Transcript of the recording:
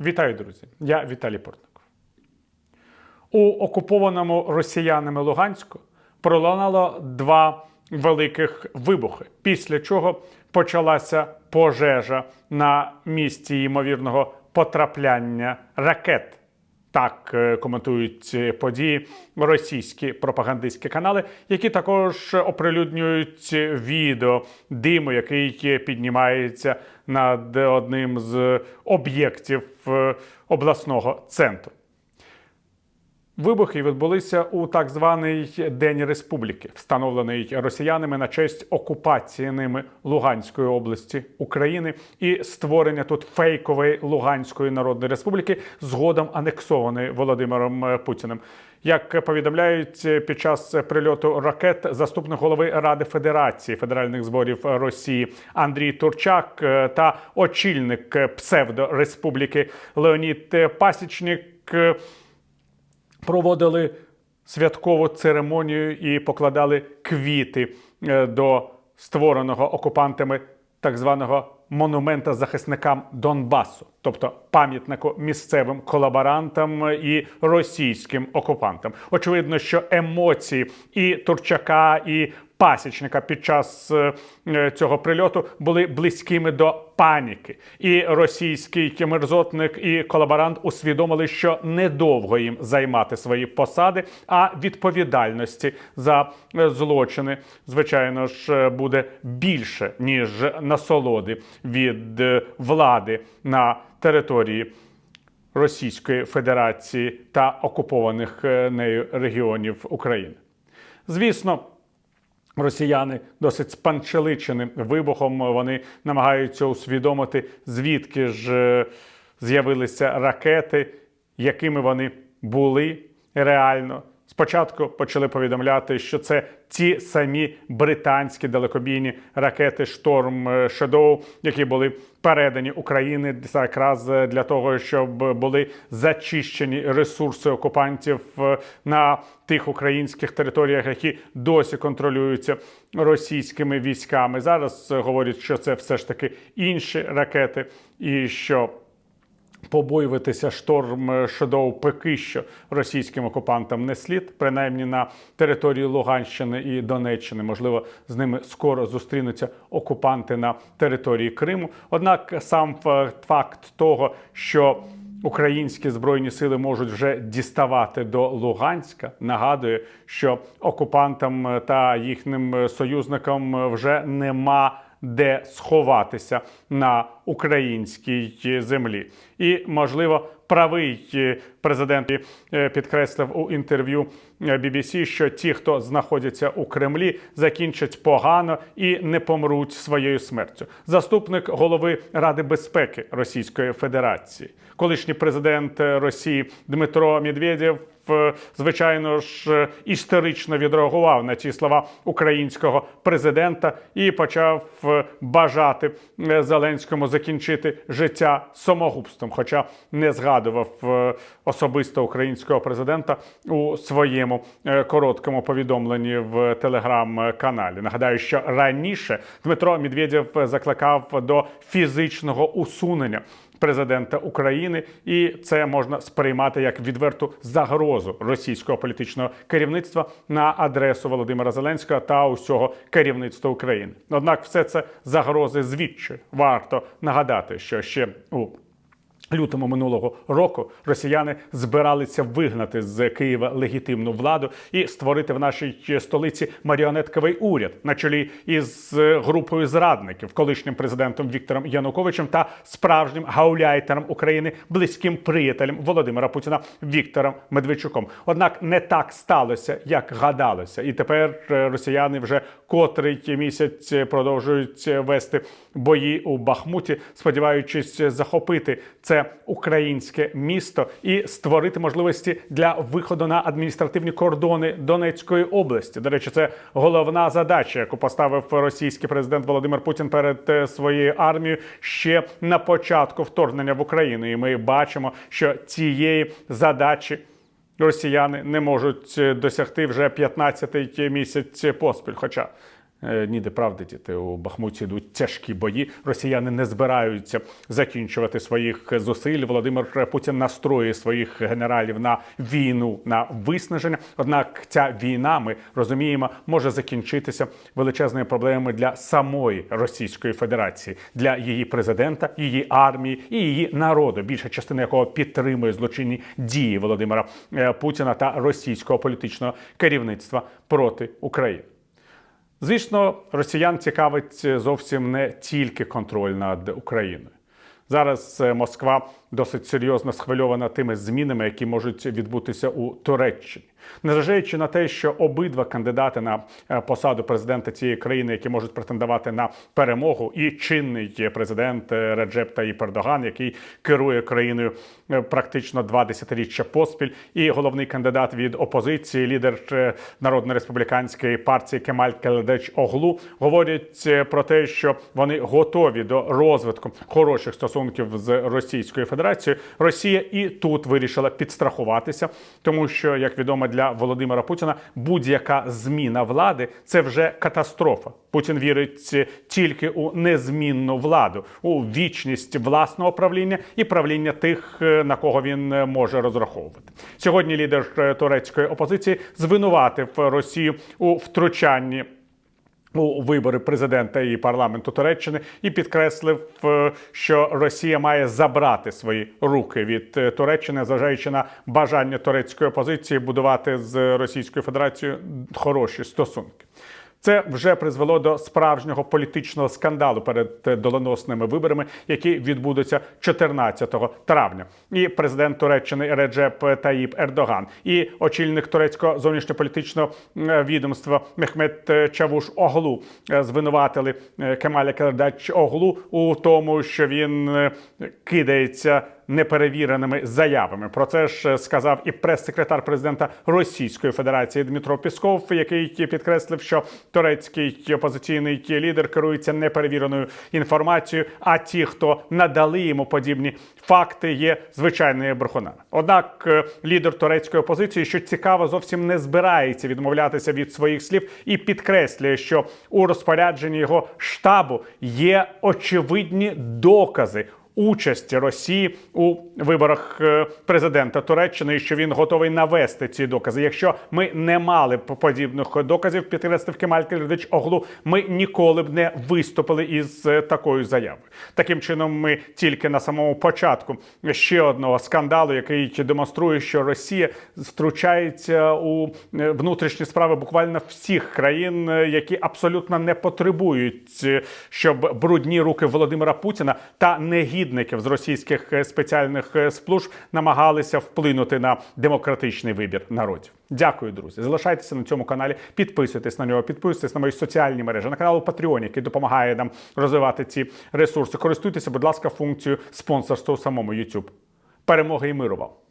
Вітаю, друзі! Я Віталій Портников. У окупованому росіянами Луганську пролунало два великих вибухи, після чого почалася пожежа на місці ймовірного потрапляння ракет. Так е, коментують ці події російські пропагандистські канали, які також оприлюднюють відео диму, який піднімається над одним з об'єктів е, обласного центру. Вибухи відбулися у так званий День Республіки, встановлений росіянами на честь окупації ними Луганської області України і створення тут фейкової Луганської Народної Республіки, згодом анексованої Володимиром е, Путіним. Як повідомляють е, під час прильоту ракет, заступник голови Ради Федерації федеральних зборів Росії Андрій Турчак е, та очільник псевдореспубліки Леонід Пасічник проводили святкову церемонію і покладали квіти е, до створеного окупантами так званого монумента захисникам Донбасу, тобто пам'ятнику місцевим колаборантам і російським окупантам. Очевидно, що емоції і Турчака, і Пасічника під час е, цього прильоту були близькими до паніки, і російський мерзотник і колаборант усвідомили, що недовго їм займати свої посади, а відповідальності за е, злочини, звичайно ж, е, буде більше ніж насолоди від влади на території. Російської Федерації та окупованих е, нею регіонів України. Звісно, росіяни досить спанчеличені вибухом. Вони намагаються усвідомити, звідки ж е, з'явилися ракети, якими вони були реально. Спочатку почали повідомляти, що це ті самі британські далекобійні ракети Шторм Shadow, які були передані Україні якраз для того, щоб були зачищені ресурси окупантів е, на тих українських територіях, які досі контролюються російськими військами. Зараз е, говорять, що це все ж таки інші ракети, і що Побоюватися шторм Shadow поки що російським окупантам не слід, принаймні на території Луганщини і Донеччини. Можливо, з ними скоро зустрінуться окупанти на території Криму. Однак сам факт того, що Українські збройні сили можуть вже діставати до Луганська. Нагадує, що окупантам та їхнім союзникам вже нема де сховатися на українській землі. І можливо, правий е, президент е, підкреслив у інтерв'ю е, BBC, що ті, хто знаходяться у Кремлі, закінчать погано і не помруть своєю смертю. Заступник голови Ради безпеки Російської Федерації, колишній президент Росії Дмитро Медведєв е, звичайно ж е, історично відреагував на ці слова українського президента і почав е, бажати е, Зеленському закінчити життя самогубством, хоча не згадував е, особисто українського президента у своєму е, короткому повідомленні в телеграм-каналі. Нагадаю, що раніше Дмитро Медведєв закликав до фізичного усунення президента України, і це можна сприймати як відверту загрозу російського політичного керівництва на адресу Володимира Зеленського та усього керівництва України. Однак, все це загрози звідчі. Варто нагадати, що ще у Лютому минулого року росіяни збиралися вигнати з Києва легітимну владу і створити в нашій столиці маріонетковий уряд на чолі із групою зрадників, колишнім президентом Віктором Януковичем та справжнім гауляйтером України, близьким приятелем Володимира Путіна Віктором Медведчуком. Однак не так сталося, як гадалося, і тепер е, росіяни вже котрий місяць продовжують вести бої у Бахмуті, сподіваючись захопити це українське місто і створити можливості для виходу на адміністративні кордони Донецької області. До речі, це головна задача, яку поставив російський президент Володимир Путін перед е, своєю армією ще на початку вторгнення в Україну. І ми бачимо, що цієї задачі. Росіяни не можуть е, досягти вже 15-й місяць поспіль. Хоча Ніде правди діти у Бахмуті йдуть тяжкі бої. Росіяни не збираються закінчувати своїх зусиль. Володимир Путін настроює своїх генералів на війну на виснаження. Однак ця війна, ми розуміємо, може закінчитися величезними проблемами для самої Російської Федерації, для її президента, її армії і її народу, більша частина якого підтримує злочинні дії Володимира е, Путіна та російського політичного керівництва проти України. Звісно, росіян цікавить зовсім не тільки контроль над Україною. Зараз е, Москва досить серйозно схвильована тими змінами, які можуть відбутися у Туреччині, незважаючи на те, що обидва кандидати на е, посаду президента цієї країни, які можуть претендувати на перемогу, і чинний президент е, Реджеп Таїп Ердоган, який керує країною е, практично два десятиріччя поспіль, і головний кандидат від опозиції, лідер народно-республіканської партії Кемаль Келедеч Оглу, говорять про те, що вони готові до розвитку хороших стосунків з Російською Федерацією. Росія і тут вирішила підстрахуватися, тому що, як відомо для Володимира Путіна, будь-яка зміна влади це вже катастрофа. Путін вірить тільки у незмінну владу, у вічність власного правління і правління тих, е, на кого він е, може розраховувати. Сьогодні лідер е, турецької опозиції звинуватив Росію у втручанні. У вибори президента і парламенту Туреччини і підкреслив, е, що Росія має забрати свої руки від е, Туреччини, зважаючи на бажання турецької опозиції будувати з Російською Федерацією хороші стосунки. Це вже призвело до справжнього політичного скандалу перед е, доленосними виборами, які відбудуться 14 травня. І президент Туреччини Реджеп Таїп Ердоган, і очільник турецького зовнішньополітичного е, відомства Мехмед е, Чавуш Оглу звинуватили Кемаля Келедач Оглу у тому, що він кидається неперевіреними заявами. Про це ж е, сказав і прес-секретар президента Російської Федерації Дмитро Пісков, який підкреслив, що турецький опозиційний лідер керується неперевіреною інформацією. А ті, хто надали йому подібні факти, є звичайними брехунами. Однак е, лідер турецької опозиції, що цікаво, зовсім не збирається відмовлятися від своїх слів і підкреслює, що у розпорядженні його штабу є очевидні докази участі Росії у виборах е, президента Туреччини, і що він готовий навести ці докази. Якщо ми не мали б подібних доказів, підкреслив Кемаль Кельдич Оглу, ми ніколи б не виступили із е, такою заявою. Таким чином, ми тільки на самому початку ще одного скандалу, який демонструє, що Росія втручається у е, внутрішні справи буквально всіх країн, які абсолютно не потребують, щоб брудні руки Володимира Путіна та негідників з російських е, спеціальних е, служб намагалися вплинути на демократичний вибір народів. Дякую, друзі. Залишайтеся на цьому каналі, підписуйтесь на нього, підписуйтесь на мої соціальні мережі, на канал Patreon, який допомагає нам розвивати ці ресурси. Користуйтеся, будь ласка, функцією спонсорства у самому YouTube. Перемоги і миру вам!